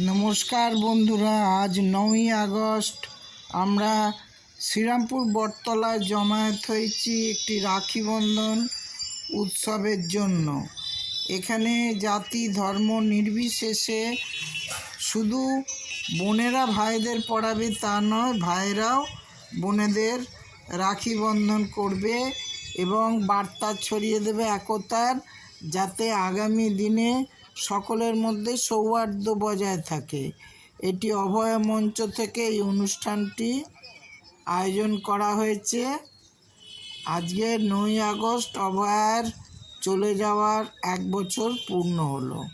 নমস্কার বন্ধুরা, আজ নয়ই আগস্ট। আমরা শ্রীরামপুর বটতলায় জমায়েত হয়েছি একটি রাখি বন্ধন উৎসবের জন্য। এখানে জাতি, ধর্ম নির্বিশেষে শুধু বোনেরা ভাইদের পড়াবে তা নয়, ভাইরাও বোনেদের রাখি বন্ধন করবে এবং বার্তা ছড়িয়ে দেবে একতার, যাতে আগামী দিনে সকলের মধ্যে সৌহার্দ্য বজায় থাকে। এটি অভয় মঞ্চ থেকে এই অনুষ্ঠানটি আয়োজন করা হয়েছে। আজকে নয় আগস্ট, অভয়ার চলে যাওয়ার এক বছর পূর্ণ হলো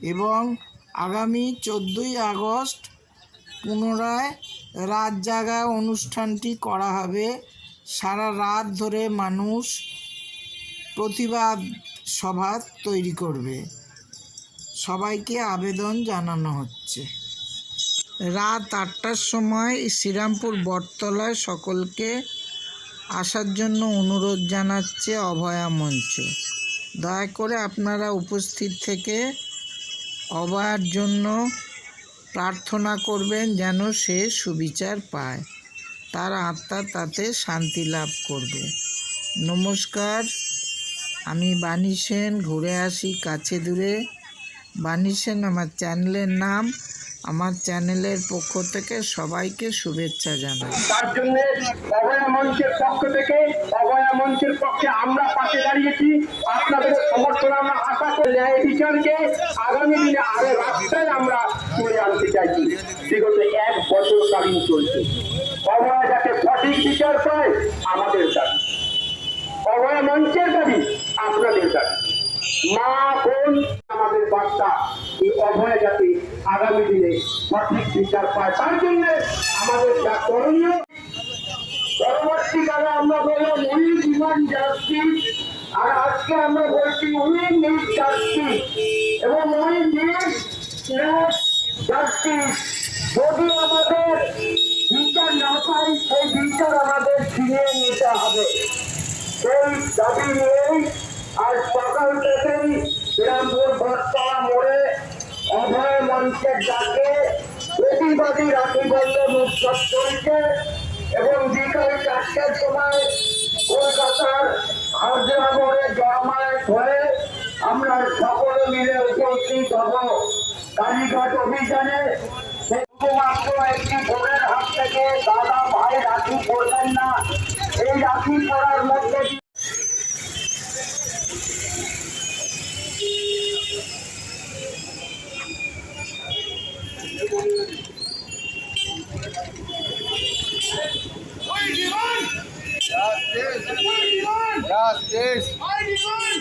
এবং আগামী চোদ্দোই আগস্ট পুনরায় রাত জাগা অনুষ্ঠানটি করা হবে। সারা রাত ধরে মানুষ প্রতিবাদ সভা তৈরি করবে। সবাইকে আবেদন জানানো হচ্ছে। রাত আটটার সময় শ্রীরামপুর বটতলায় সকলকে আসার জন্য অনুরোধ জানাচ্ছে অভয়া মঞ্চ। দয়া করে আপনারা উপস্থিত থেকে অভয়ার জন্য প্রার্থনা করবেন যেন সে সুবিচার পায়। তার আত্মা তাতে শান্তি লাভ করবে। নমস্কার, আমি বাণী সেন, ঘুরে আসি কাছে দূরে। বাণী আমার চ্যানেলের নাম। আমার চ্যানেলের পক্ষ থেকে সবাইকে শুভেচ্ছা জানাই। তার জন্য অভয়া মঞ্চের পক্ষ থেকে, অভয়া মঞ্চের পক্ষে আমরা পাশে দাঁড়িয়েছি। আপনাদের সমর্থন আমরা আশা করি ন্যায় বিচারকে আগামী দিনে আরও রাস্তায় আমরা তুলে আনতে চাইছি। বিগত এক বছর কালীন চলছে। অভয়া যাতে সঠিক বিচার পায়, আমাদের দাবি। অভয়া মঞ্চের দাবি আপনাদের দাবি। মা বোন, আমাদের বার্তা এই অভয় যাতে আগামী দিনে সঠিক বিচার পায়। তার জন্য আমাদের যা করণীয়, পরবর্তীকালে আমরা বললাম উই ডিমান্ড জাস্টিস আর আজকে আমরা বলছি উই নিড জাস্টিস এবং উই নিড জাস্টিস যদি আমাদের বিচার না পাই, সেই বিচার আমাদের ফিরিয়ে নিতে হবে। সেই দাবি নিয়েই আজ সকাল থেকেই শ্রীরামপুর বটতলা মোড়ে অভয় মঞ্চের ডাকে, প্রতিবাদী রাখি বন্ধন উৎসব চলছে এবং বিকাল চারটার সময় কলকাতার হাজরা জমায়েত হয়ে আমরা সকলে মিলে উপস্থিত হব। কালীঘাট অভিযানে শুধুমাত্র একটি বোনের হাত থেকে দাদা ভাই রাখি পড়বেন না। এই রাখি পড়ার মধ্যে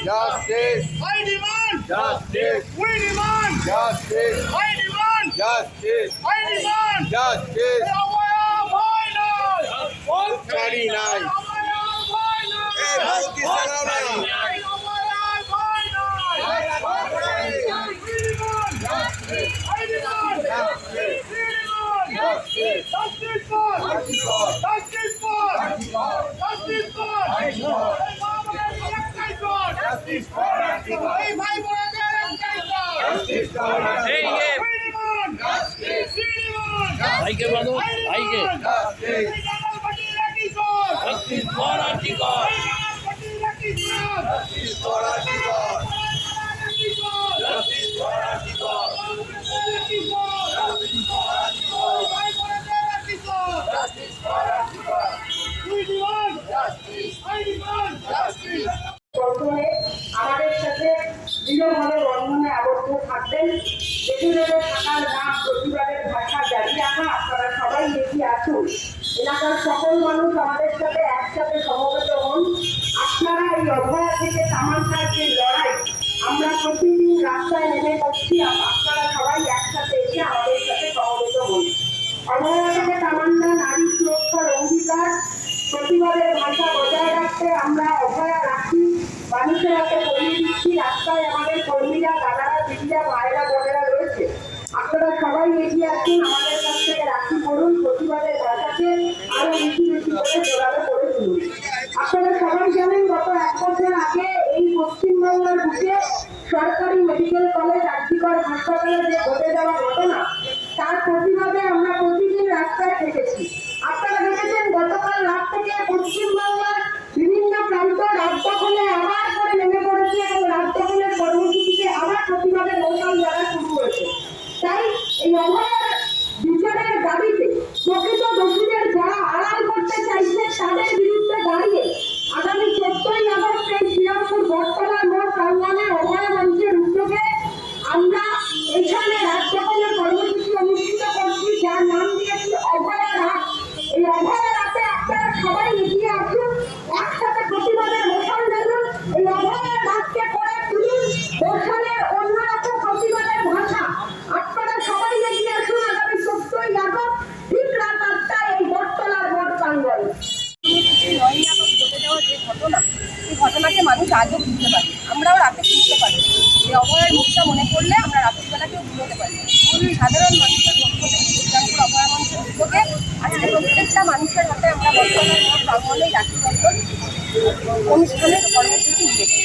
Justice! I demand! Justice! We demand! Justice! I demand! Justice! I demand! Justice! Thirty nine. Amaya final! Hey, hold এই ভাই বোনেদের একটাই কর! Justice এই থেকে তামান্নার যে লড়াই, আমরা প্রতিদিন রাস্তায় নেমে করছি আপনারা সবাই একসাথে এসে আমাদের সাথে সমবেত হন। অভয়া থেকে তামান্না নারী সুরক্ষার অঙ্গীকার, প্রতিবাদের ভাষা বজায় রাখতে আমরা অভয়া রাখি, মানুষের হাতে করিয়ে দিচ্ছি রাস্তায় আমাদের কর্মীরা, দাদারা, দিদিরা ভাইরা বোনেরা রয়েছে। আপনারা সবাই এগিয়ে আসুন, আমাদের তাই এই বুঝতে পারে, আমরাও রাতে বুঝতে পারি। এই অভয়ের মুখটা মনে করলে আমরা রাতের বেলাকেও ভুলতে পারি সাধারণ মানুষের পক্ষ থেকে শ্রীরামপুর অভয় উদ্যোগে আজকে প্রত্যেকটা মানুষের হাতে আমরা বর্তমানে প্রাঙ্গণে রাখি বন্ধন অনুষ্ঠানের কর্মসূচি দিয়েছি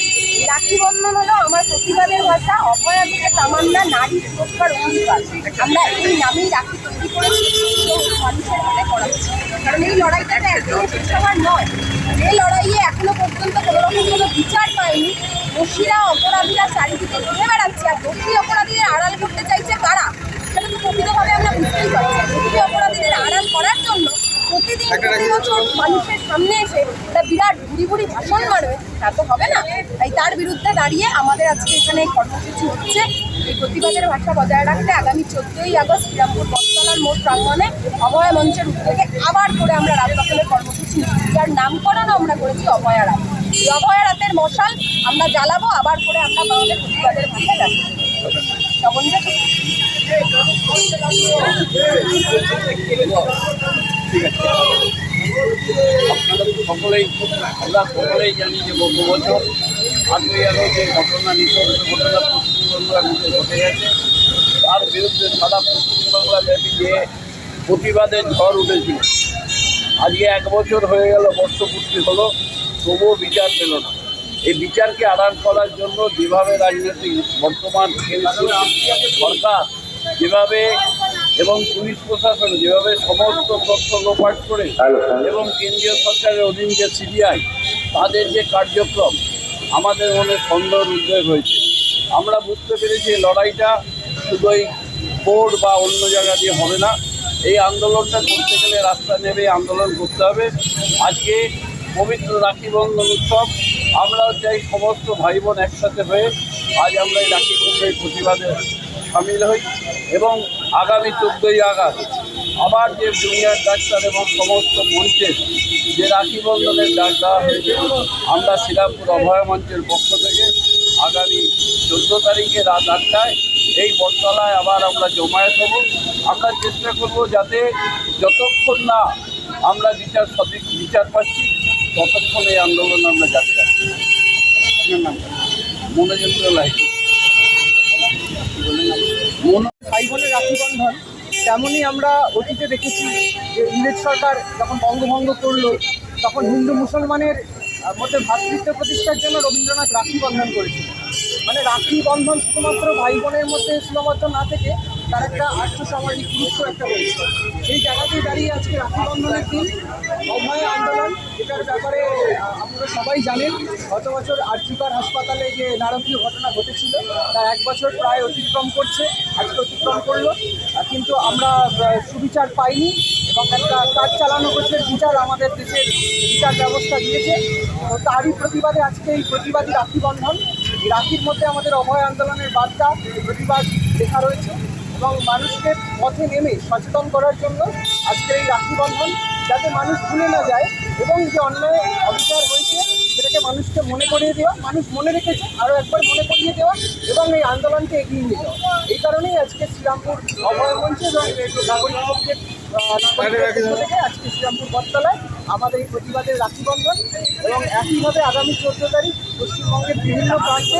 রাখি বন্ধন হলো আমার প্রতিবাদের ভাষা অভয়া থেকে তামান্না, নারী সুরক্ষার অঙ্গীকার। আমরা এই নামেই রাখি তৈরি করেছি মানুষের হাতে করাচ্ছি কারণ এই লড়াইটা একদম শেষ হওয়ার নয়। এই লড়াইয়ে এখনও পর্যন্ত কোনো রকম কোনো বিচার পায়নি দোষীরা অপরাধীরা চারিদিকে ঘুরে বেড়াচ্ছে। আর দোষী অপরাধীদের আড়াল করতে চাইছে কারা? সেটা তো প্রকৃতভাবে আমরা বুঝতেই পারছি। দোষী অপরাধীদের আড়াল করার জন্য প্রতিদিন প্রতি বছর মানুষের সামনে এসে একটা বিরাট বুড়ি বুড়ি ভাষণ মারবে তা তো হবে না। তাই তার বিরুদ্ধে দাঁড়িয়ে আমাদের আজকে এখানে কর্মসূচি হচ্ছে। এই প্রতিবাদের ভাষা বজায় রাখতে আগামী চোদ্দই আগস্ট শ্রীরামপুর বটতলার মোট প্রাঙ্গণে অভয়া মঞ্চের উদ্যোগে আবার করে আমরা দখলের কর্মসূচি যার নামকরণ আমরা করেছি অভয়া রাত রাতের মশাল আমরা জ্বালাবো, আবার করে আমরা আমাদের প্রতিবাদের সকলেই, আমরা সকলেই জানি যে গত বছর আটই আগস্ট যে ঘটনা নৃশংস ঘটনা মধ্যে ঘটে গেছে। তার বিরুদ্ধে সারা পশ্চিমবাংলা ব্যাপী যে প্রতিবাদের ঝড় উঠেছিল, আজকে এক বছর হয়ে গেল, বর্ষপূর্তি হলো। তবুও বিচার পেল না। এই বিচারকে আড়াল করার জন্য যেভাবে রাজনৈতিক বর্তমান সরকার যেভাবে এবং পুলিশ প্রশাসন যেভাবে সমস্ত তথ্য লোপাট করে এবং কেন্দ্রীয় সরকারের অধীন যে সিবিআই তাদের যে কার্যক্রম আমাদের মনে সন্দেহ উদ্বেগ হয়েছে। আমরা বুঝতে পেরেছি লড়াইটা শুধু এই কোর্ট বা অন্য জায়গা দিয়ে হবে না এই আন্দোলনটা করতে গেলে রাস্তা নেবে আন্দোলন করতে হবে। আজকে পবিত্র রাখি বন্ধন উৎসব। আমরাও চাই সমস্ত ভাই বোন একসাথে হয়ে আজ আমরা এই রাখি বন্ধনের প্রতিবাদে সামিল হই এবং আগামী চোদ্দোই আগস্ট আবার যে জুনিয়র ডাক্তার এবং সমস্ত মঞ্চের যে রাখি বন্ধনের ডাক দেওয়া হয়েছে, আমরা শ্রীরামপুর অভয় মঞ্চের পক্ষ থেকে আগামী চোদ্দ তারিখে রাত আটটায় এই বটতলায় আবার আমরা জমায়েত হব। আমরা চেষ্টা করব যাতে যতক্ষণ না আমরা বিচার সঠিক বিচার পাচ্ছি ততক্ষণ এই আন্দোলন আমরা যাত্রা আপনার নামটা মনোজেন্দ্র লাইট মনো ভাই বোনের রাখি বন্ধন তেমনই আমরা অতীতে দেখেছি যে ইংরেজ সরকার যখন বঙ্গভঙ্গ করল, তখন হিন্দু মুসলমানের মধ্যে ভ্রাতৃত্ব প্রতিষ্ঠার জন্য রবীন্দ্রনাথ রাখি বন্ধন করেছিল মানে রাখি বন্ধন শুধুমাত্র ভাই বোনের মধ্যে সীমাবদ্ধ না থেকে তার একটা আর্থসামাজিক গুরুত্ব একটা রয়েছে। সেই জায়গাতেই দাঁড়িয়ে আজকে রাখি বন্ধনের দিন অভয় আন্দোলন, এটার ব্যাপারে আপনারা সবাই জানেন। গত বছর আর্জিকর হাসপাতালে যে নারকীয় ঘটনা ঘটেছিল, তার এক বছর প্রায় অতিক্রম করছে, আজকে অতিক্রম করল। কিন্তু আমরা সুবিচার পাইনি এবং একটা কাজ চালানো গোছের বিচার আমাদের দেশের বিচার ব্যবস্থা দিয়েছে। তো তারই প্রতিবাদে আজকে এই প্রতিবাদী রাখিবন্ধন এই রাখির মধ্যে আমাদের অভয় আন্দোলনের বার্তা প্রতিবাদ লেখা রয়েছে। এবং মানুষকে পথে নেমে সচেতন করার জন্য আজকের এই রাখি বন্ধন যাতে মানুষ ভুলে না যায় এবং যে অন্যায় অবিচার হয়েছে সেটাকে মানুষকে মনে করিয়ে দেওয়া, মানুষ মনে রেখেছে, আরও একবার মনে করিয়ে দেওয়া এবং এই আন্দোলনকে এগিয়ে নিয়ে যাওয়া। এই কারণেই আজকে শ্রীরামপুর অভয় মঞ্চে এবং নাগরিক পক্ষের আজকে শ্রীরামপুর বটতলায় আমাদের এই প্রতিবাদের রাখি বন্ধন এবং একইভাবে আগামী চোদ্দ তারিখ পশ্চিমবঙ্গের বিভিন্ন প্রান্তে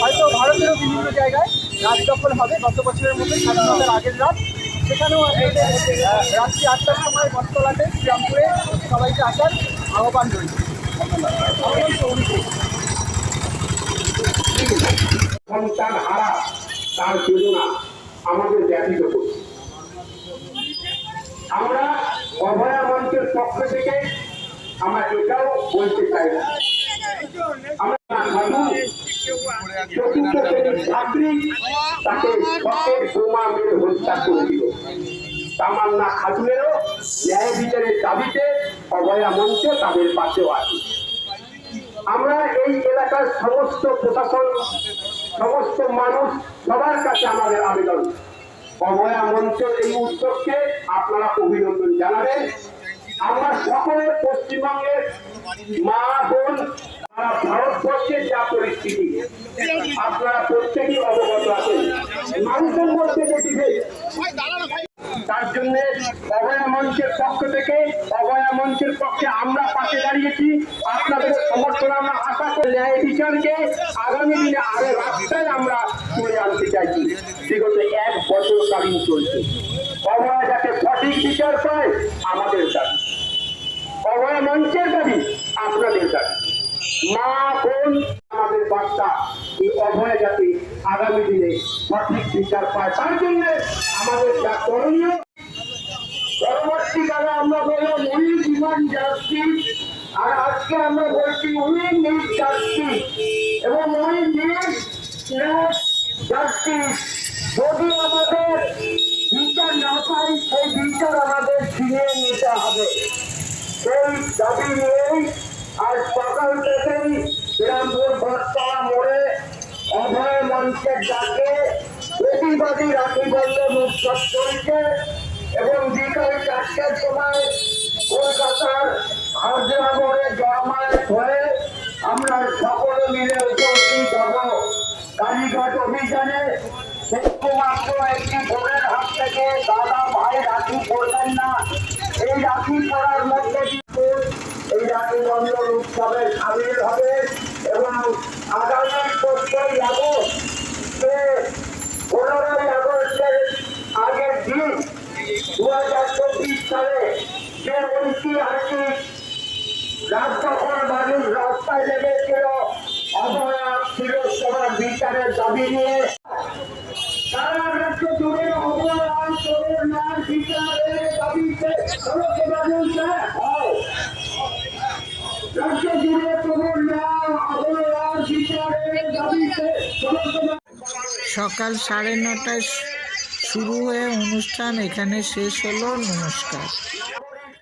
হয়তো ভারতেরও বিভিন্ন জায়গায় রাত দখল হবে। গত বছরের মধ্যে স্বাধীনতার আগের রাত। সেখানেও রাত্রি আটটার সময় বটতলাতে শ্রীরামপুরে সবাইকে আসার আহ্বান রয়েছে। সন্তান হারা, তার বেদনা আমাদের ব্যতীত করছে আমরা অভয়া মঞ্চের পক্ষ থেকে আমরা এটাও বলতে চাই আমরা আমরা এই এলাকার সমস্ত প্রশাসন, সমস্ত মানুষ, সবার কাছে আমাদের আবেদন। অভয়া মঞ্চের এই উদ্যোগকে আপনারা অভিনন্দন জানাবেন। আমরা সকলে পশ্চিমবঙ্গের মা, বোন ভারতবর্ষের যা পরিস্থিতি, আপনারা প্রত্যেকেই অবগত আছেন। মানুষের মধ্যে বিভেদ, তার জন্য অভয়া মঞ্চের পক্ষ থেকে অভয়া মঞ্চের পক্ষে আমরা পাশে দাঁড়িয়েছি। আপনাদের সমর্থন আমরা আশা করি ন্যায় বিচারকে আগামী দিনে আরও রাস্তায় আমরা তুলে আনতে চাইছি। বিগত এক বছর কালীন চলছে। অভয়া যাতে সঠিক বিচার পায়, আমাদের দাবি। অভয়া মঞ্চের দাবি, আপনাদের দাবি। মা, বোন, আমাদের বার্তা, এই অভয় যাতে আগামী দিনে সঠিক বিচার পায়, তার জন্য আমাদের যা করণীয়, পরবর্তীকালে আমরা বললাম উই ডিমান্ড জাস্টিস। আর আজকে আমরা বলছি, উই নিড জাস্টিস। এবং উই নিড জাস্টিস। যদি আমাদের বিচার না পাই, সেই বিচার আমাদের ছিনিয়ে নিতে হবে। সেই দাবি নিয়েই আজ সকাল থেকেই শ্রীরামপুর বটতলা মোড়ে অভয় মঞ্চের ডাকে প্রতিবাদী রাখি বন্ধন উৎসব চলছে এবং বিকাল চারটার সময় কলকাতার হাজরা মোড়ে জমায়েত হয়ে আমরা সকলে মিলে উপস্থিত হব। কালীঘাট অভিযানে দাদা ভাই রাখি পড়বেন না এই রাখি পড়ার মধ্যে এই রাখি উৎসবে সামিল হবে এবং আগামী চোদ্দই আগস্ট যে পনেরোই আগস্টের আগের দিন দু হাজার চব্বিশ সালে যে ঐতিহাসিক রাজযখন মানুষ রাস্তায় লেগেছিল অভয়া ফিরোজসভার বিচারের দাবি নিয়ে সারা রাজ্য জুড়ে বিচারের দাবিতে হয়। রাজ্য জুড়ে বিচারের দাবিতে সকাল সাড়ে নটায় শুরু হয়ে অনুষ্ঠান এখানে শেষ হলো। নমস্কার।